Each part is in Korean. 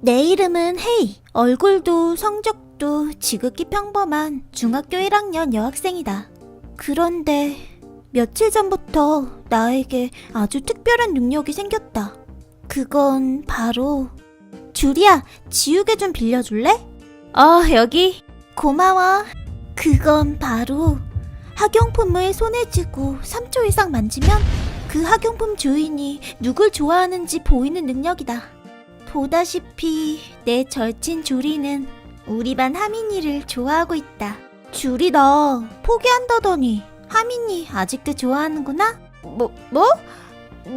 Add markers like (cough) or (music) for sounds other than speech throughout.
내 이름은 헤이. 얼굴도 성적도 지극히 평범한 중학교 1학년 여학생이다. 그런데 며칠 전부터 나에게 아주 특별한 능력이 생겼다. 그건 바로 주리야, 지우개 좀 빌려줄래? 어, 여기. 고마워. 그건 바로 학용품을 손에 쥐고 3초 이상 만지면 그 학용품 주인이 누굴 좋아하는지 보이는 능력이다. 보다시피 내 절친 주리는 우리 반 하민이를 좋아하고 있다. 주리 너 포기한다더니 하민이 아직도 좋아하는구나? 뭐, 뭐?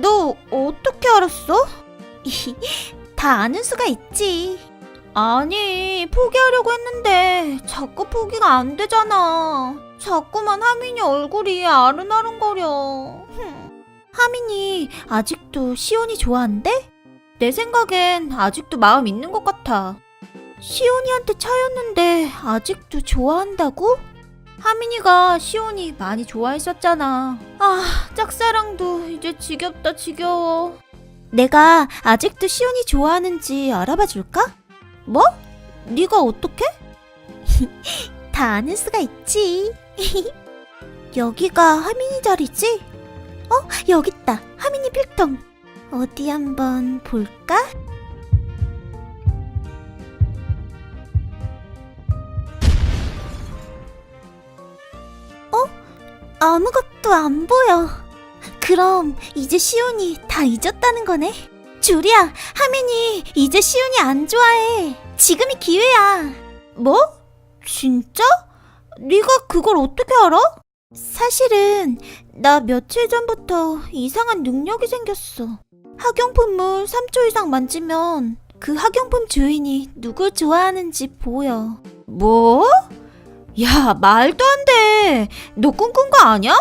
너 어떻게 알았어? (laughs) 다 아는 수가 있지. 아니, 포기하려고 했는데 자꾸 포기가 안 되잖아. 자꾸만 하민이 얼굴이 아른아른거려. 흠. 하민이 아직도 시온이 좋아한대? 내 생각엔 아직도 마음 있는 것 같아. 시온이한테 차였는데 아직도 좋아한다고? 하민이가 시온이 많이 좋아했었잖아. 아, 짝사랑도 이제 지겹다 지겨워. 내가 아직도 시온이 좋아하는지 알아봐 줄까? 뭐? 네가 어떻게? (laughs) 다 아는 수가 있지. (laughs) 여기가 하민이 자리지? 어, 여기 있다. 하민이 필통. 어디 한번 볼까? 어? 아무것도 안 보여. 그럼 이제 시온이 다 잊었다는 거네. 주리야, 하민이 이제 시온이 안 좋아해. 지금이 기회야. 뭐? 진짜? 네가 그걸 어떻게 알아? 사실은 나 며칠 전부터 이상한 능력이 생겼어. 학용품을 3초 이상 만지면 그 학용품 주인이 누굴 좋아하는지 보여. 뭐? 야, 말도 안 돼. 너 꿈꾼 거 아니야?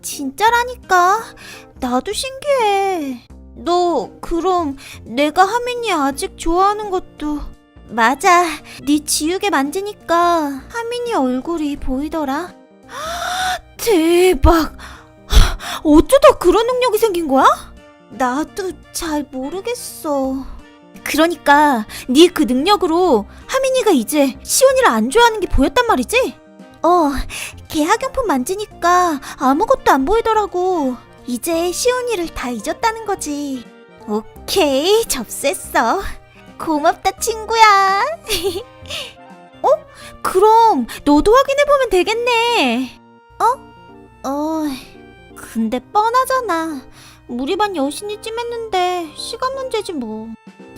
진짜라니까. 나도 신기해. 너 그럼 내가 하민이 아직 좋아하는 것도 맞아. 네 지우개 만지니까 하민이 얼굴이 보이더라. 대박. 어쩌다 그런 능력이 생긴 거야? 나도 잘 모르겠어. 그러니까 네 그 능력으로 하민이가 이제 시온이를 안 좋아하는 게 보였단 말이지? 어, 걔 학용품 만지니까 아무것도 안 보이더라고. 이제 시온이를 다 잊었다는 거지. 오케이, 접수했어. 고맙다, 친구야. (laughs) 어? 그럼 너도 확인해보면 되겠네. 어? 어, 근데 뻔하잖아. 우리 반 여신이 찜했는데 시간 문제지 뭐.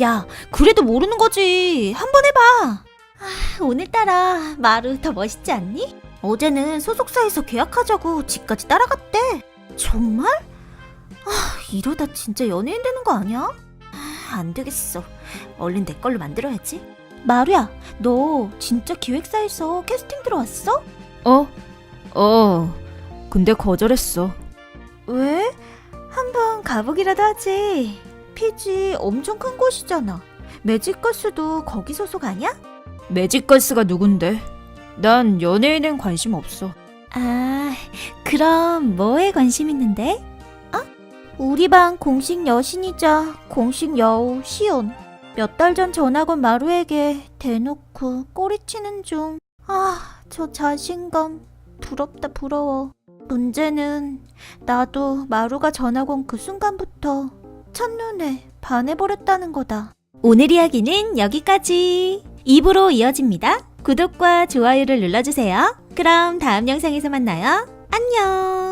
야, 그래도 모르는 거지. 한번 해봐. 아, 오늘따라 마루 더 멋있지 않니? 어제는 소속사에서 계약하자고 집까지 따라갔대. 정말? 아, 이러다 진짜 연예인 되는 거 아니야? 아, 안 되겠어. 얼른 내 걸로 만들어야지. 마루야, 너 진짜 기획사에서 캐스팅 들어왔어? 어? 어. 근데 거절했어. 왜? 가보기라도 하지. 피지 엄청 큰 곳이잖아. 매직걸스도 거기 소속 아니야? 매직걸스가 누군데? 난 연예인엔 관심 없어. 아, 그럼 뭐에 관심 있는데? 어? 우리 반 공식 여신이자 공식 여우 시온. 몇 달 전 전학 온 마루에게 대놓고 꼬리치는 중. 아, 저 자신감. 부럽다, 부러워. 문제는 나도 마루가 전학 온 그 순간부터 첫눈에 반해버렸다는 거다. 오늘 이야기는 여기까지. 입으로 이어집니다. 구독과 좋아요를 눌러주세요. 그럼 다음 영상에서 만나요. 안녕.